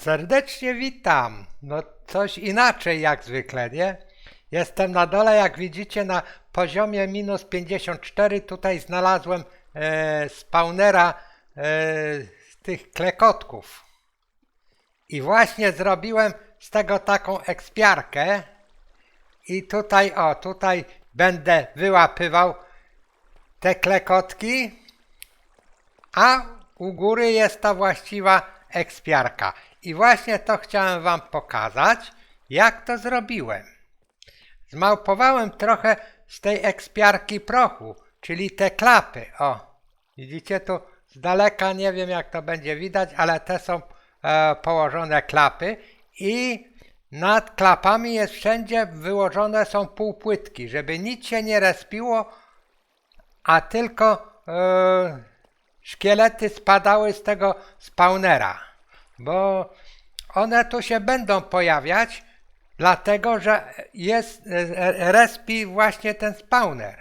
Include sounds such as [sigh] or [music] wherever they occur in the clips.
Serdecznie witam. No coś inaczej jak zwykle, nie? Jestem na dole, jak widzicie, na poziomie minus 54. Tutaj znalazłem e, spawnera e, tych klekotków. I właśnie zrobiłem z tego taką ekspiarkę. I tutaj, o, tutaj będę wyłapywał te klekotki. A u góry jest ta właściwa ekspiarka. I właśnie to chciałem Wam pokazać, jak to zrobiłem. Zmałpowałem trochę z tej ekspiarki prochu, czyli te klapy. O, widzicie tu z daleka, nie wiem jak to będzie widać, ale te są e, położone klapy i nad klapami jest wszędzie wyłożone są półpłytki, żeby nic się nie respiło, a tylko e, szkielety spadały z tego spawnera, bo one tu się będą pojawiać, dlatego że jest e, e, respi właśnie ten spawner,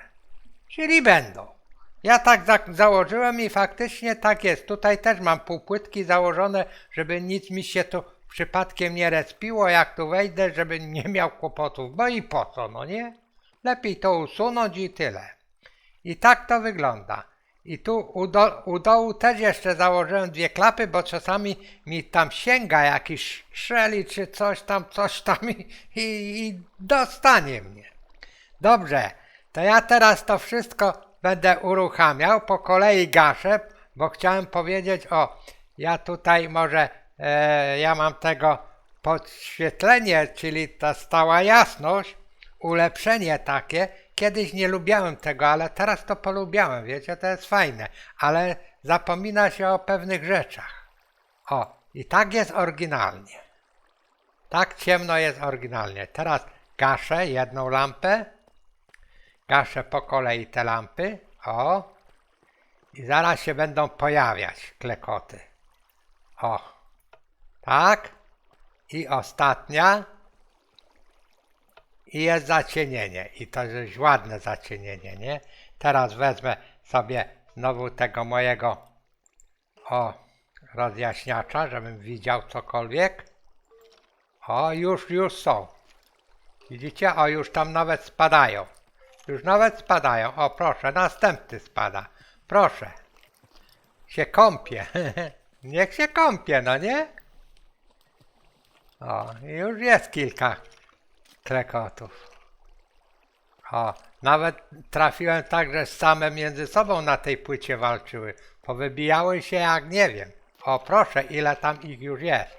czyli będą. Ja tak za założyłem i faktycznie tak jest. Tutaj też mam półpłytki założone, żeby nic mi się tu przypadkiem nie respiło, jak tu wejdę, żeby nie miał kłopotów, bo i po co, no nie? Lepiej to usunąć i tyle. I tak to wygląda. I tu u, do, u dołu też jeszcze założyłem dwie klapy, bo czasami mi tam sięga jakiś szeli czy coś tam, coś tam i, i, i dostanie mnie. Dobrze, to ja teraz to wszystko będę uruchamiał, po kolei gaszę, bo chciałem powiedzieć, o, ja tutaj może, e, ja mam tego podświetlenie, czyli ta stała jasność, ulepszenie takie. Kiedyś nie lubiałem tego, ale teraz to polubiałem, wiecie, to jest fajne, ale zapomina się o pewnych rzeczach. O, i tak jest oryginalnie. Tak ciemno jest oryginalnie. Teraz gaszę jedną lampę, gaszę po kolei te lampy, o, i zaraz się będą pojawiać klekoty. O, tak, i ostatnia, i jest zacienienie. I to jest ładne zacienienie, nie? Teraz wezmę sobie znowu tego mojego o rozjaśniacza, żebym widział cokolwiek. O, już, już są. Widzicie? O, już tam nawet spadają. Już nawet spadają. O, proszę, następny spada. Proszę. Się kąpie. [laughs] Niech się kąpie, no nie? O, już jest kilka klekotów. O, nawet trafiłem tak, że same między sobą na tej płycie walczyły. Powybijały się jak nie wiem. O, proszę, ile tam ich już jest.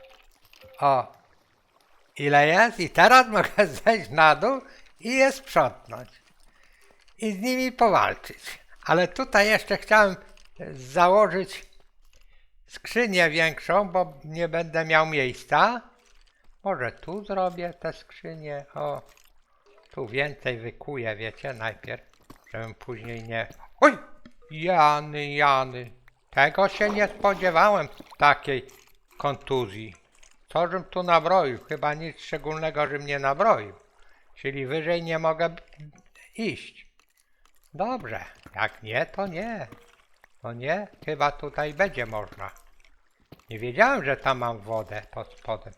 O, ile jest? I teraz [laughs] mogę zejść na dół i je sprzątnąć. I z nimi powalczyć. Ale tutaj jeszcze chciałem założyć skrzynię większą, bo nie będę miał miejsca. Może tu zrobię tę skrzynię. O, tu więcej wykuję, wiecie, najpierw, żebym później nie... Oj! Jany, Jany. Tego się nie spodziewałem, takiej kontuzji. Co żem tu nabroił? Chyba nic szczególnego, żem nie nabroił. Czyli wyżej nie mogę iść. Dobrze, jak nie, to nie. To nie, chyba tutaj będzie można. Nie wiedziałem, że tam mam wodę pod spodem.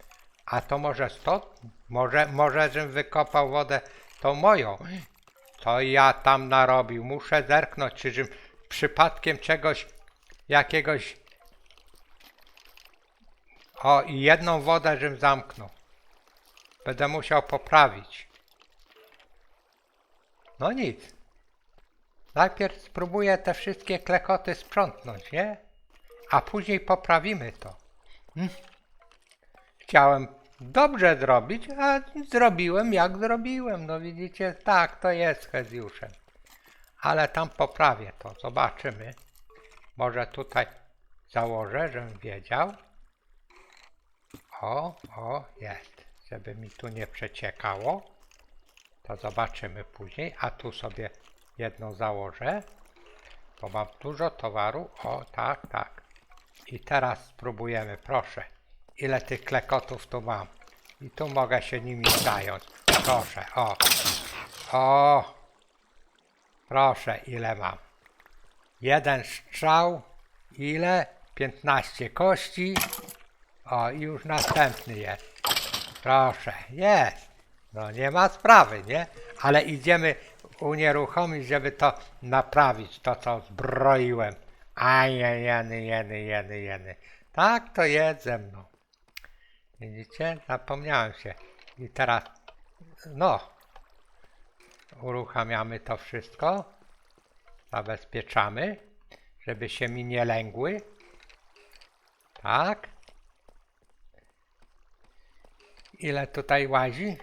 A to może stąd? Może, może żem wykopał wodę tą moją. Co ja tam narobił? Muszę zerknąć, czy przypadkiem czegoś, jakiegoś... O, i jedną wodę żem zamknął. Będę musiał poprawić. No nic. Najpierw spróbuję te wszystkie klekoty sprzątnąć, nie? A później poprawimy to. Hmm. Chciałem dobrze zrobić, a zrobiłem jak zrobiłem. No widzicie, tak to jest z Hezjuszem. Ale tam poprawię to, zobaczymy. Może tutaj założę, żebym wiedział. O, o, jest. Żeby mi tu nie przeciekało. To zobaczymy później. A tu sobie jedną założę, bo mam dużo towaru. O, tak, tak. I teraz spróbujemy, proszę. Ile tych klekotów tu mam? I tu mogę się nimi zająć. Proszę, o. O. Proszę, ile mam? Jeden strzał. Ile? 15 kości. O, i już następny jest. Proszę, jest. No nie ma sprawy, nie? Ale idziemy unieruchomić, żeby to naprawić, to co zbroiłem. Aj, jeny, jeny, jeny, jeny. Tak to jest ze mną. Widzicie? Zapomniałem się. I teraz, no, uruchamiamy to wszystko. Zabezpieczamy, żeby się mi nie lęgły. Tak. Ile tutaj łazi?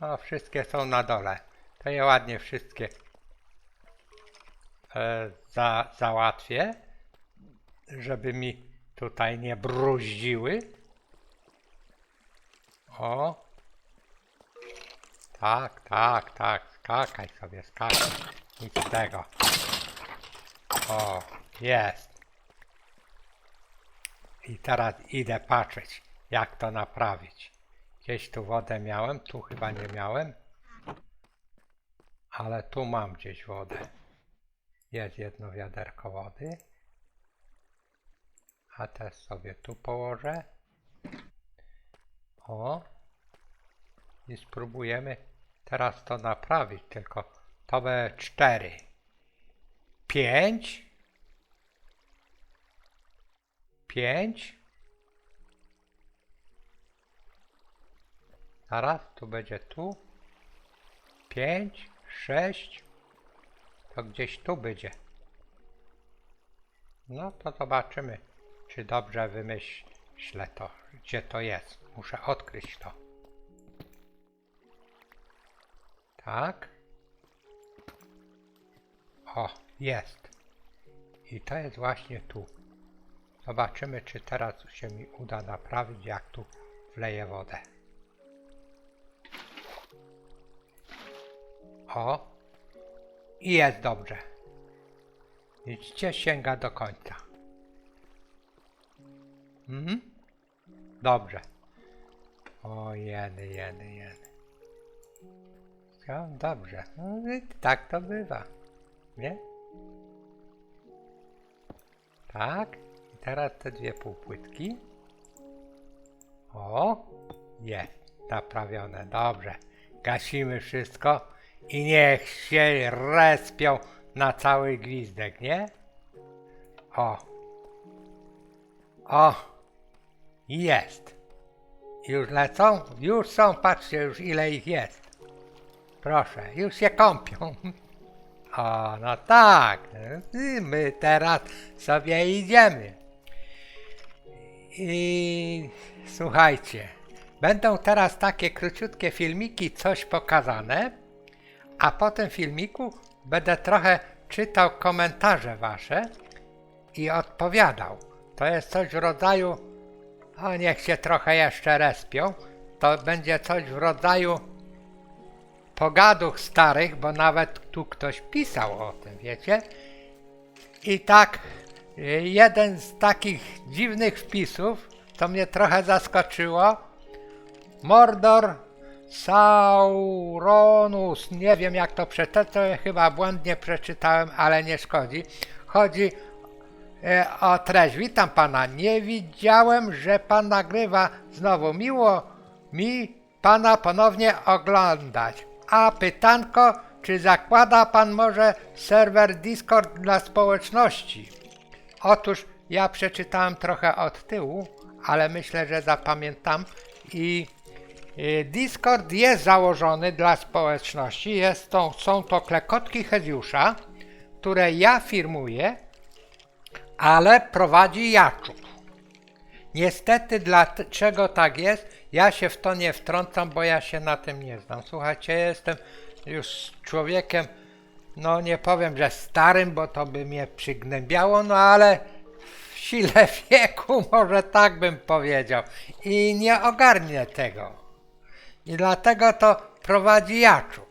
O, wszystkie są na dole. To je ładnie wszystkie e, za, załatwię, żeby mi tutaj nie bruździły. O. Tak, tak, tak. Skakaj sobie, skakaj. Nic z tego. O, jest. I teraz idę patrzeć, jak to naprawić. Gdzieś tu wodę miałem, tu chyba nie miałem. Ale tu mam gdzieś wodę. Jest jedno wiaderko wody. A też sobie tu położę. O. I spróbujemy teraz to naprawić, tylko to będzie 4. 5. 5. Zaraz, tu będzie tu. 5, 6. To gdzieś tu będzie. No to zobaczymy, czy dobrze wymyślę to, gdzie to jest. Muszę odkryć to. Tak. O, jest. I to jest właśnie tu. Zobaczymy, czy teraz się mi uda naprawić, jak tu wleję wodę. O. I jest dobrze. Widzicie, sięga do końca. Mhm. Dobrze. O, jeny, jeny, jeny. No, dobrze. No, tak to bywa. Nie? Tak. I teraz te dwie półpłytki. O, jest naprawione. Dobrze. Gasimy wszystko i niech się respią na cały gwizdek, nie? O. O. Jest. Już lecą? Już są, patrzcie już ile ich jest. Proszę, już się kąpią. [laughs] O, no tak. My teraz sobie idziemy. I słuchajcie, będą teraz takie króciutkie filmiki, coś pokazane, a po tym filmiku będę trochę czytał komentarze wasze i odpowiadał. To jest coś w rodzaju, o niech się trochę jeszcze respią, to będzie coś w rodzaju pogaduch starych, bo nawet tu ktoś pisał o tym, wiecie? I tak, y, jeden z takich dziwnych wpisów, to mnie trochę zaskoczyło. Mordor Sauronus, nie wiem jak to przeczytać, to chyba błędnie przeczytałem, ale nie szkodzi. Chodzi e, o treść. Witam pana. Nie widziałem, że pan nagrywa znowu. Miło mi pana ponownie oglądać. A pytanko, czy zakłada pan może serwer Discord dla społeczności? Otóż ja przeczytałem trochę od tyłu, ale myślę, że zapamiętam i y, Discord jest założony dla społeczności. Jest to, są to klekotki Hezjusza, które ja firmuję, ale prowadzi Jaczuk. Niestety, dlaczego tak jest, ja się w to nie wtrącam, bo ja się na tym nie znam. Słuchajcie, ja jestem już człowiekiem, no nie powiem, że starym, bo to by mnie przygnębiało, no ale w sile [laughs] wieku, może tak bym powiedział. I nie ogarnię tego. I dlatego to prowadzi Jaczów.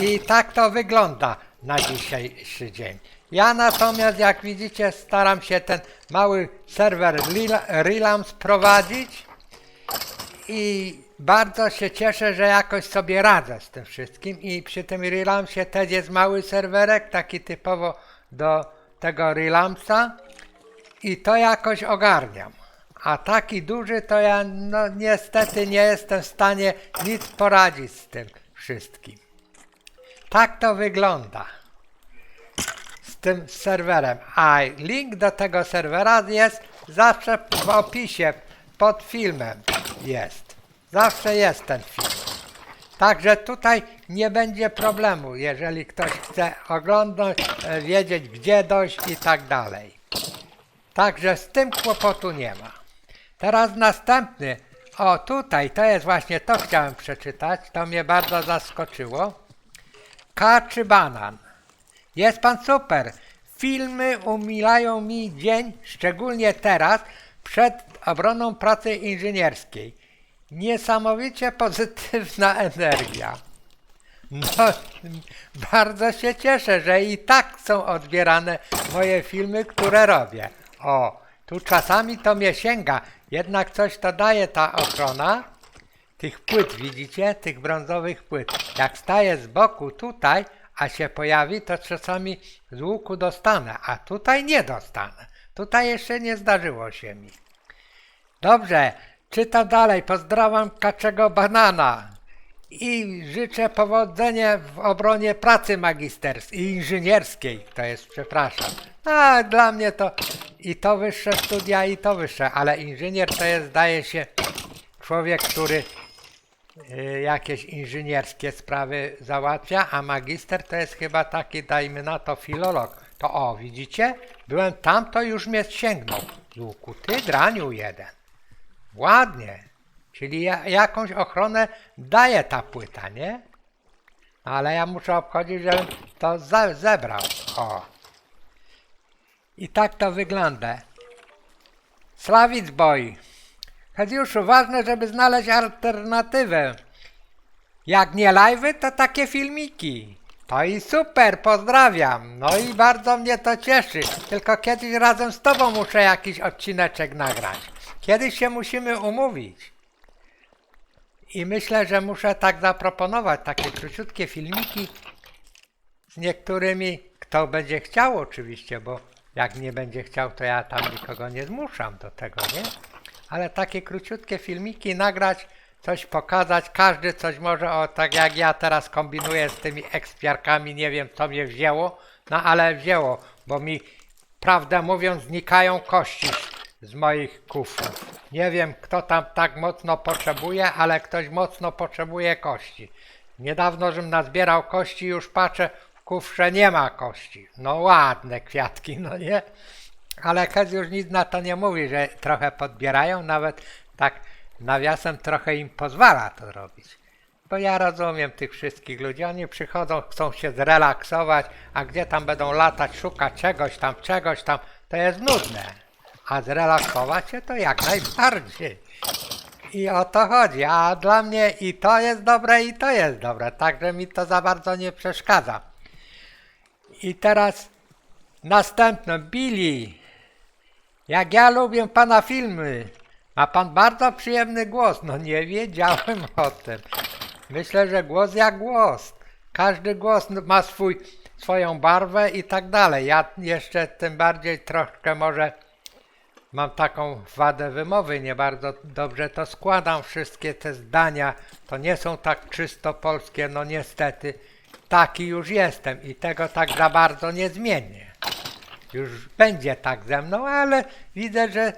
I tak to wygląda na dzisiejszy dzień. Ja natomiast, jak widzicie, staram się ten mały serwer Rela- Relams prowadzić i bardzo się cieszę, że jakoś sobie radzę z tym wszystkim i przy tym Relamsie też jest mały serwerek, taki typowo do tego Relamsa i to jakoś ogarniam. A taki duży to ja no niestety nie jestem w stanie nic poradzić z tym wszystkim. Tak to wygląda z tym serwerem. A link do tego serwera jest zawsze w opisie pod filmem jest. Zawsze jest ten film. Także tutaj nie będzie problemu, jeżeli ktoś chce oglądać, e, wiedzieć gdzie dojść i tak dalej. Także z tym kłopotu nie ma. Teraz następny. O, tutaj, to jest właśnie to chciałem przeczytać. To mnie bardzo zaskoczyło. K czy banan? Jest pan super. Filmy umilają mi dzień, szczególnie teraz, przed obroną pracy inżynierskiej. Niesamowicie pozytywna [laughs] energia. No, bardzo się cieszę, że i tak są odbierane moje filmy, które robię. O, tu czasami to mnie sięga, jednak coś to daje ta ochrona tych płyt, widzicie? Tych brązowych płyt. Jak staję z boku tutaj, a się pojawi, to czasami z łuku dostanę, a tutaj nie dostanę. Tutaj jeszcze nie zdarzyło się mi. Dobrze, czytam dalej. Pozdrawiam kaczego banana i życzę powodzenia w obronie pracy magisterskiej i inżynierskiej. To jest, przepraszam. A dla mnie to i to wyższe studia, i to wyższe, ale inżynier to jest, zdaje się, człowiek, który jakieś inżynierskie sprawy załatwia, a magister to jest chyba taki, dajmy na to, filolog. To o, widzicie? Byłem tam, to już mnie sięgnął z łuku. Ty, draniu jeden. Ładnie. Czyli ja, jakąś ochronę daje ta płyta, nie? Ale ja muszę obchodzić, żebym to ze, zebrał. O. I tak to wygląda. Slawic Boy. Hedziuszu, ważne, żeby znaleźć alternatywę. Jak nie live'y, to takie filmiki. To i super, pozdrawiam. No i bardzo mnie to cieszy. Tylko kiedyś razem z tobą muszę jakiś odcineczek nagrać. Kiedyś się musimy umówić. I myślę, że muszę tak zaproponować takie króciutkie filmiki z niektórymi, kto będzie chciał oczywiście, bo jak nie będzie chciał, to ja tam nikogo nie zmuszam do tego, nie? Ale takie króciutkie filmiki nagrać, coś pokazać, każdy coś może, o tak jak ja teraz kombinuję z tymi ekspiarkami, nie wiem co mnie wzięło, no ale wzięło, bo mi prawdę mówiąc znikają kości z moich kufrów. Nie wiem kto tam tak mocno potrzebuje, ale ktoś mocno potrzebuje kości. Niedawno, żem nazbierał kości, już patrzę, w kufrze nie ma kości. No ładne kwiatki, no nie? Ale Hez już nic na to nie mówi, że trochę podbierają, nawet tak nawiasem trochę im pozwala to robić. Bo ja rozumiem tych wszystkich ludzi, oni przychodzą, chcą się zrelaksować, a gdzie tam będą latać, szukać czegoś tam, czegoś tam, to jest nudne. A zrelaksować się to jak najbardziej. I o to chodzi, a dla mnie i to jest dobre, i to jest dobre, także mi to za bardzo nie przeszkadza. I teraz następne, Billy. Jak ja lubię pana filmy. Ma pan bardzo przyjemny głos. No nie wiedziałem [laughs] o tym. Myślę, że głos jak głos. Każdy głos ma swój, swoją barwę i tak dalej. Ja jeszcze tym bardziej troszkę może mam taką wadę wymowy, nie bardzo dobrze to składam. Wszystkie te zdania to nie są tak czysto polskie, no niestety. Taki już jestem i tego tak za bardzo nie zmienię już będzie tak ze mną, ale widzę, że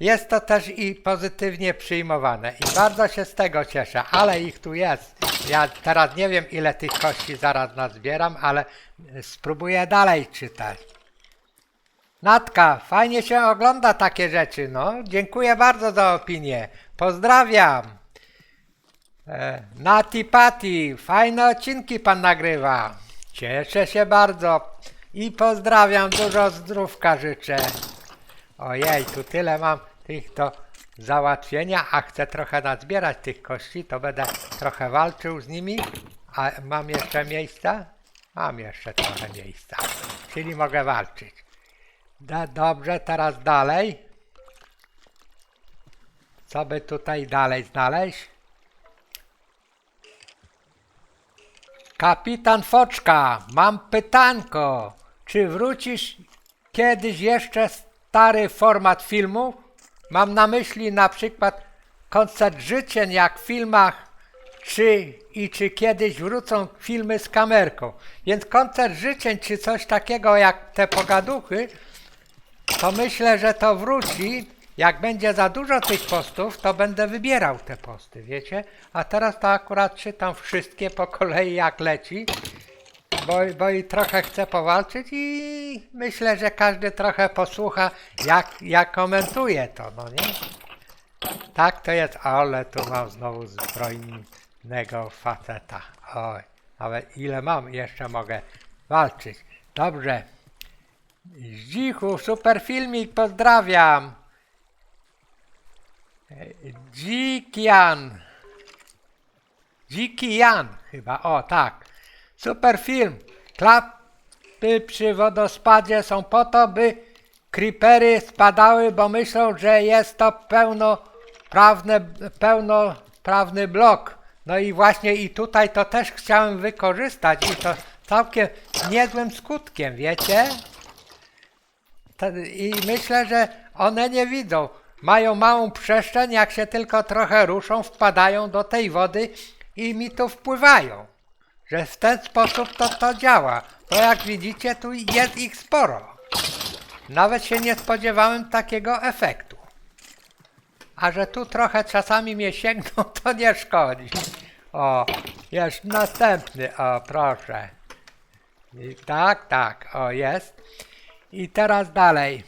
jest to też i pozytywnie przyjmowane i bardzo się z tego cieszę, ale ich tu jest. Ja teraz nie wiem ile tych kości zaraz nazbieram, ale spróbuję dalej czytać. Natka, fajnie się ogląda takie rzeczy, no. Dziękuję bardzo za opinię. Pozdrawiam. E, Nati Pati, fajne odcinki pan nagrywa. Cieszę się bardzo i pozdrawiam, dużo zdrówka życzę. Ojej, tu tyle mam tych to załatwienia, a chcę trochę nazbierać tych kości, to będę trochę walczył z nimi. A mam jeszcze miejsca? Mam jeszcze trochę miejsca, czyli mogę walczyć. Da, dobrze, teraz dalej. Co by tutaj dalej znaleźć? Kapitan Foczka, mam pytanko. Czy wrócisz kiedyś jeszcze stary format filmów? Mam na myśli na przykład koncert życzeń jak w filmach, czy i czy kiedyś wrócą filmy z kamerką. Więc koncert życzeń czy coś takiego jak te pogaduchy, to myślę, że to wróci. Jak będzie za dużo tych postów, to będę wybierał te posty, wiecie? A teraz to akurat czytam wszystkie po kolei jak leci, bo, bo i trochę chcę powalczyć i myślę, że każdy trochę posłucha jak, jak komentuje to, no nie? Tak to jest, ale tu mam znowu zbrojnego faceta. Oj, nawet ile mam, jeszcze mogę walczyć. Dobrze. Zdzichu, super filmik, pozdrawiam. Dzikian. Dziki Jan chyba, o tak. Super film. Klapy przy wodospadzie są po to, by creepery spadały, bo myślą, że jest to pełnoprawne, pełnoprawny blok. No i właśnie i tutaj to też chciałem wykorzystać i to całkiem niezłym skutkiem, wiecie? I myślę, że one nie widzą. Mają małą przestrzeń, jak się tylko trochę ruszą, wpadają do tej wody i mi tu wpływają. Że w ten sposób to, to działa. To jak widzicie, tu jest ich sporo. Nawet się nie spodziewałem takiego efektu. A że tu trochę czasami mnie sięgną, [laughs] to nie szkodzi. O, jest następny, o proszę. I tak, tak, o jest. I teraz dalej.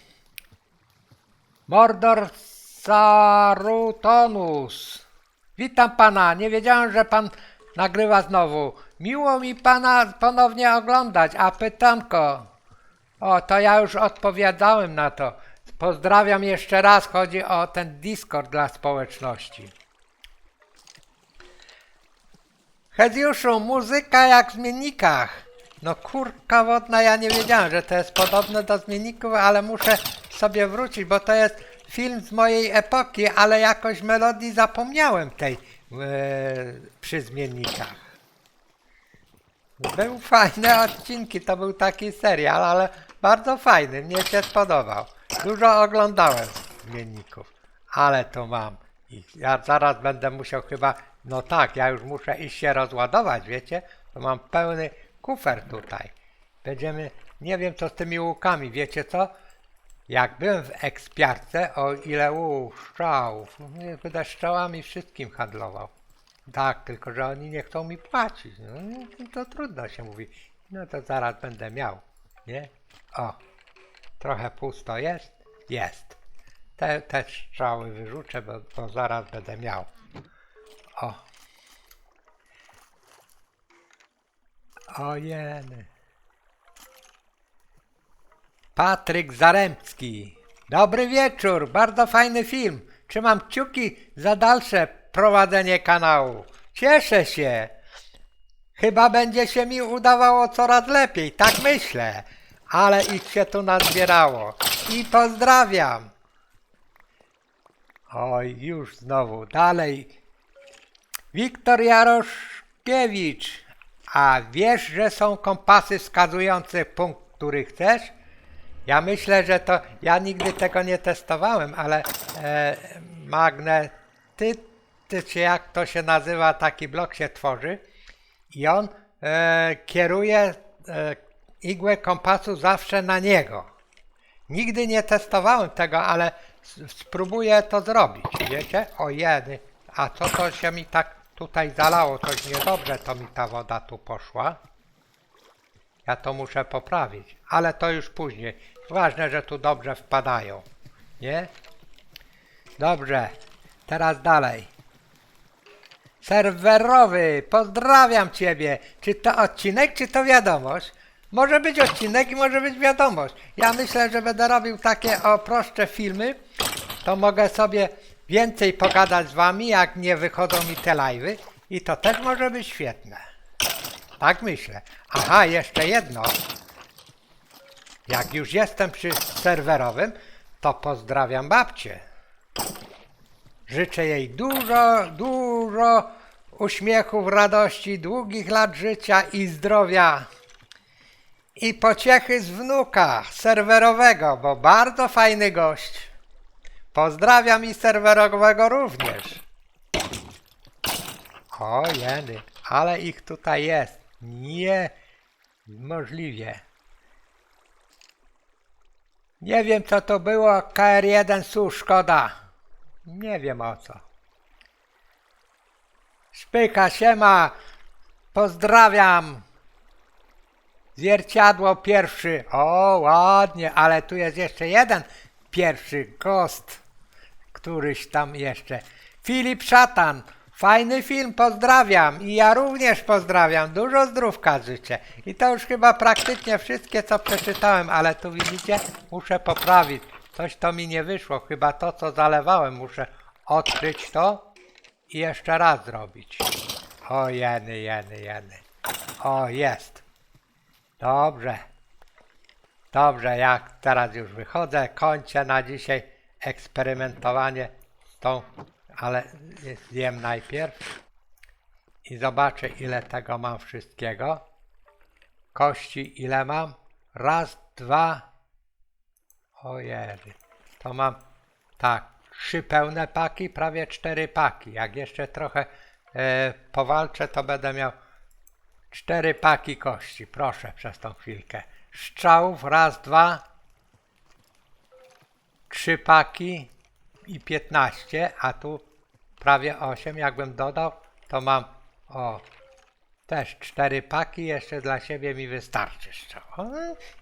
Mordor Sarutonus. Witam pana. Nie wiedziałem, że pan nagrywa znowu. Miło mi pana ponownie oglądać. A pytanko. O, to ja już odpowiadałem na to. Pozdrawiam jeszcze raz. Chodzi o ten Discord dla społeczności. Hedziuszu, muzyka jak w zmiennikach. No kurka wodna, ja nie wiedziałem, że to jest podobne do zmienników, ale muszę sobie wrócić, bo to jest film z mojej epoki, ale jakoś melodii zapomniałem tej e, przy zmiennikach. Był fajne odcinki, to był taki serial, ale bardzo fajny, mnie się spodobał. Dużo oglądałem zmienników, ale to mam. I ja zaraz będę musiał chyba, no tak, ja już muszę iść się rozładować, wiecie? To mam pełny kufer tutaj. Będziemy, nie wiem co z tymi łukami, wiecie co? Jak byłem w ekspiarce, o ile u strzałów, no będę strzałami wszystkim handlował. Tak, tylko że oni nie chcą mi płacić. No, to trudno się mówi. No to zaraz będę miał, nie? O, trochę pusto jest? Jest. Te, te strzały wyrzucę, bo, bo zaraz będę miał. O. Ojeny. Patryk Zaremski. Dobry wieczór, bardzo fajny film. Trzymam kciuki za dalsze prowadzenie kanału. Cieszę się. Chyba będzie się mi udawało coraz lepiej, tak myślę. Ale ich się tu nazbierało. I pozdrawiam. Oj, już znowu, dalej. Wiktor Jaroszkiewicz. A wiesz, że są kompasy wskazujące punkt, który chcesz? Ja myślę, że to. Ja nigdy tego nie testowałem, ale e, czy jak to się nazywa, taki blok się tworzy i on e, kieruje e, igłę kompasu zawsze na niego. Nigdy nie testowałem tego, ale spróbuję to zrobić. Wiecie? O jedy. A co to się mi tak tutaj zalało? Coś niedobrze to mi ta woda tu poszła. Ja to muszę poprawić, ale to już później. Ważne, że tu dobrze wpadają. Nie? Dobrze. Teraz dalej. Serwerowy, pozdrawiam Ciebie. Czy to odcinek, czy to wiadomość? Może być odcinek i może być wiadomość. Ja myślę, że będę robił takie o proste filmy. To mogę sobie więcej pogadać z wami, jak nie wychodzą mi te live'y i to też może być świetne. Tak myślę. Aha, jeszcze jedno. Jak już jestem przy serwerowym, to pozdrawiam babcię. Życzę jej dużo, dużo uśmiechów, radości, długich lat życia i zdrowia. I pociechy z wnuka serwerowego, bo bardzo fajny gość. Pozdrawiam i serwerowego również. O jeny, ale ich tutaj jest. Nie, możliwie. Nie wiem co to było, KR1 SU, szkoda. Nie wiem o co. Szpyka, siema, pozdrawiam. Zwierciadło pierwszy. O, ładnie, ale tu jest jeszcze jeden pierwszy gost. Któryś tam jeszcze. Filip Szatan. Fajny film, pozdrawiam. I ja również pozdrawiam. Dużo zdrówka życzę. I to już chyba praktycznie wszystkie, co przeczytałem, ale tu widzicie, muszę poprawić. Coś to mi nie wyszło. Chyba to, co zalewałem, muszę odkryć to i jeszcze raz zrobić. O, jeny, jeny, jeny. O, jest. Dobrze. Dobrze, jak teraz już wychodzę, kończę na dzisiaj eksperymentowanie z tą, ale zjem najpierw i zobaczę ile tego mam wszystkiego. Kości ile mam? Raz, dwa. Ojej, to mam tak, trzy pełne paki, prawie cztery paki. Jak jeszcze trochę e, powalczę, to będę miał Cztery paki kości, proszę, przez tą chwilkę. Strzałów, raz, dwa, trzy paki i piętnaście, a tu prawie osiem. Jakbym dodał, to mam, o, też cztery paki, jeszcze dla siebie mi wystarczy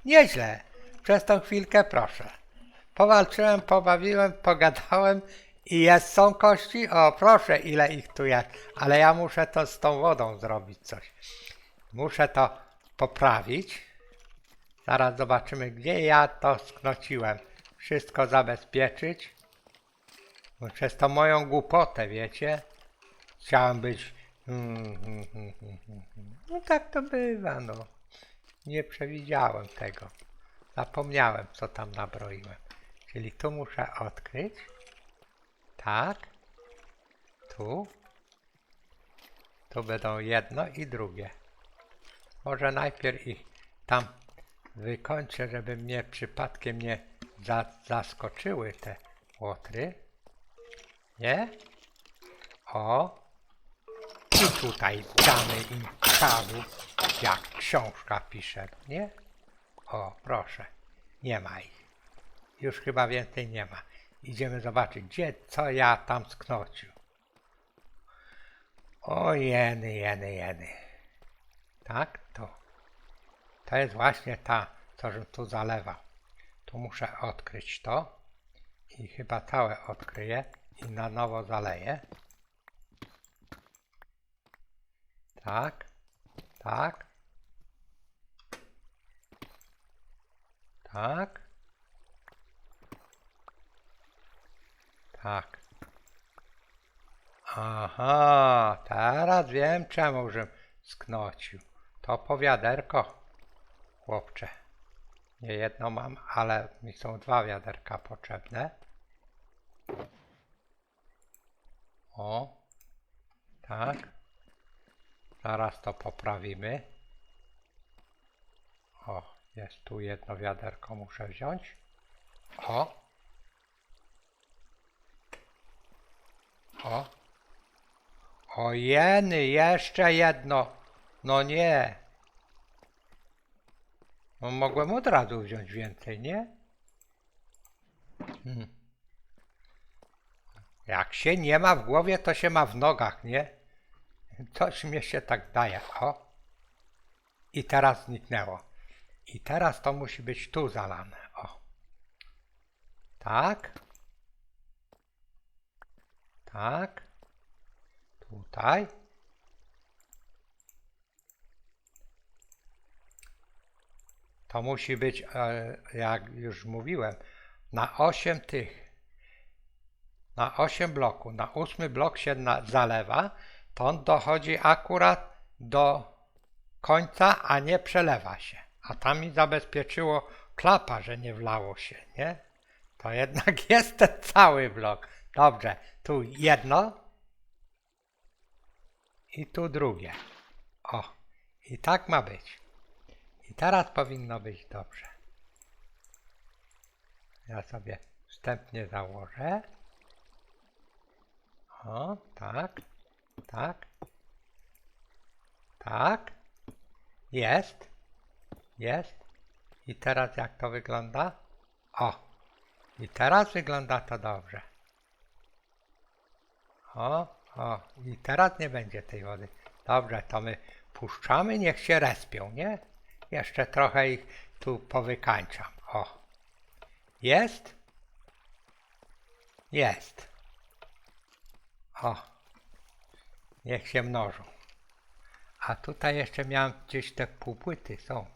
nieźle, przez tą chwilkę proszę. Powalczyłem, pobawiłem, pogadałem i jest, są kości? O, proszę, ile ich tu jest. Ale ja muszę to z tą wodą zrobić coś. Muszę to poprawić. Zaraz zobaczymy, gdzie ja to sknociłem. Wszystko zabezpieczyć. Przez to moją głupotę, wiecie? Chciałem być... mm, mm, mm, mm, mm, mm. No tak to bywa, no. Nie przewidziałem tego. Zapomniałem, co tam nabroiłem. Czyli tu muszę odkryć. Tak. Tu. Tu będą jedno i drugie. Może najpierw ich tam wykończę, żeby mnie przypadkiem nie za, zaskoczyły te łotry. Nie? O! I tutaj damy im czaru, jak książka pisze, nie? O, proszę. Nie ma ich. Już chyba więcej nie ma. Idziemy zobaczyć, gdzie, co ja tam sknocił. O jeny, jeny, jeny. Tak, to. To jest właśnie ta, co żem tu zalewał. Tu muszę odkryć to i chyba całe odkryję i na nowo zaleję. Tak, tak, tak, tak. Aha, teraz wiem czemu, żem sknocił. To powiaderko, chłopcze. Nie jedno mam, ale mi są dwa wiaderka potrzebne. O, tak. Zaraz to poprawimy. O, jest tu jedno wiaderko, muszę wziąć. O. O. O jeny, jeszcze jedno. No nie. No mogłem od razu wziąć więcej, nie? Hmm. Jak się nie ma w głowie, to się ma w nogach, nie? Coś mnie się tak daje. O. I teraz zniknęło. I teraz to musi być tu zalane. O. Tak. Tak. Tutaj. To musi być, e, jak już mówiłem, na 8 tych. na 8 bloków, na ósmy blok się na, zalewa, to on dochodzi akurat do końca, a nie przelewa się. A tam mi zabezpieczyło klapa, że nie wlało się, nie? To jednak [laughs] jest ten cały blok. Dobrze, tu jedno i tu drugie. O, i tak ma być. I teraz powinno być dobrze. Ja sobie wstępnie założę. O, tak, tak, tak. Jest, jest. I teraz jak to wygląda? O, i teraz wygląda to dobrze. O, o, i teraz nie będzie tej wody. Dobrze, to my puszczamy, niech się respią, nie? Jeszcze trochę ich tu powykańczam. O, jest? Jest. O, niech się mnożą. A tutaj jeszcze miałem gdzieś te półpłyty, są.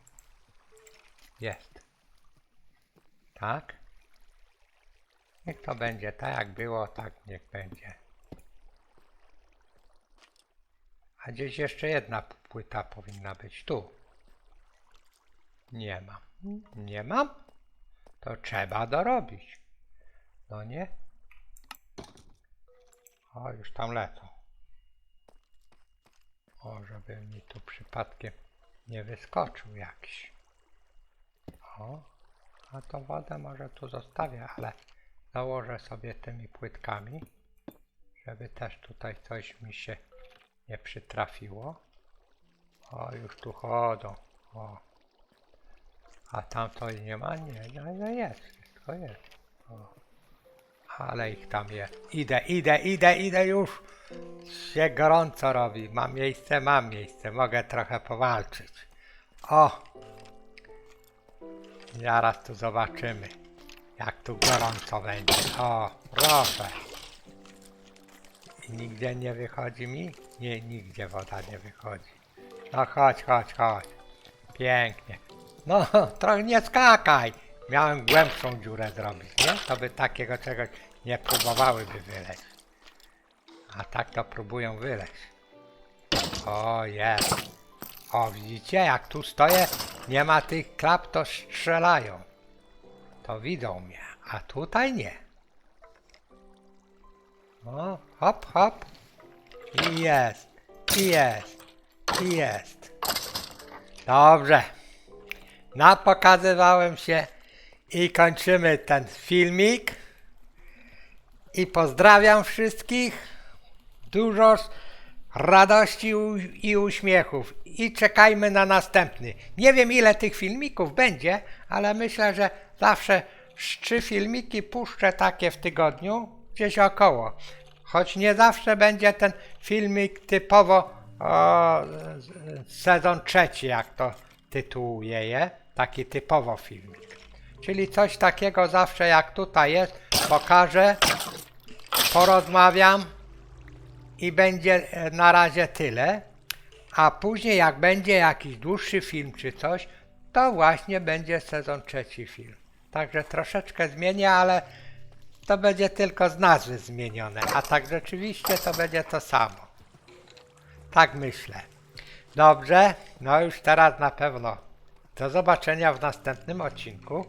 Jest. Tak. Niech to będzie tak jak było, tak niech będzie. A gdzieś jeszcze jedna płyta powinna być tu. Nie mam. Nie mam? To trzeba dorobić. No nie? O, już tam lecą. O, żeby mi tu przypadkiem nie wyskoczył jakiś. O, a to wodę może tu zostawię, ale założę sobie tymi płytkami, żeby też tutaj coś mi się nie przytrafiło. O, już tu chodzą. O. A tam to nie ma? Nie, nie, nie jest. Wszystko jest. O. Ale ich tam jest. Idę, idę, idę, idę już. Się gorąco robi. Mam miejsce, mam miejsce. Mogę trochę powalczyć. O! Zaraz tu zobaczymy, jak tu gorąco będzie. O, proszę. I nigdzie nie wychodzi mi? Nie, nigdzie woda nie wychodzi. No chodź, chodź, chodź. Pięknie. No, [laughs] trochę nie skakaj. Miałem głębszą dziurę zrobić, nie? To by takiego czegoś nie próbowałyby wyleźć. A tak to próbują wyleźć. O, jest. O, widzicie, jak tu stoję, nie ma tych klap, to strzelają. To widzą mnie, a tutaj nie. O, hop, hop. I jest, i jest, i jest. Dobrze. Napokazywałem się i kończymy ten filmik. I pozdrawiam wszystkich. Dużo radości i uśmiechów. I czekajmy na następny. Nie wiem ile tych filmików będzie, ale myślę, że zawsze trzy filmiki puszczę takie w tygodniu, gdzieś około. Choć nie zawsze będzie ten filmik typowo o, sezon trzeci, jak to tytułuje je. Taki typowo filmik. Czyli coś takiego zawsze jak tutaj jest, pokażę, porozmawiam i będzie e, na razie tyle. A później jak będzie jakiś dłuższy film czy coś, to właśnie będzie sezon trzeci film. Także troszeczkę zmienię, ale to będzie tylko z nazwy zmienione, a tak rzeczywiście to będzie to samo. Tak myślę. Dobrze, no już teraz na pewno. Do zobaczenia w następnym odcinku.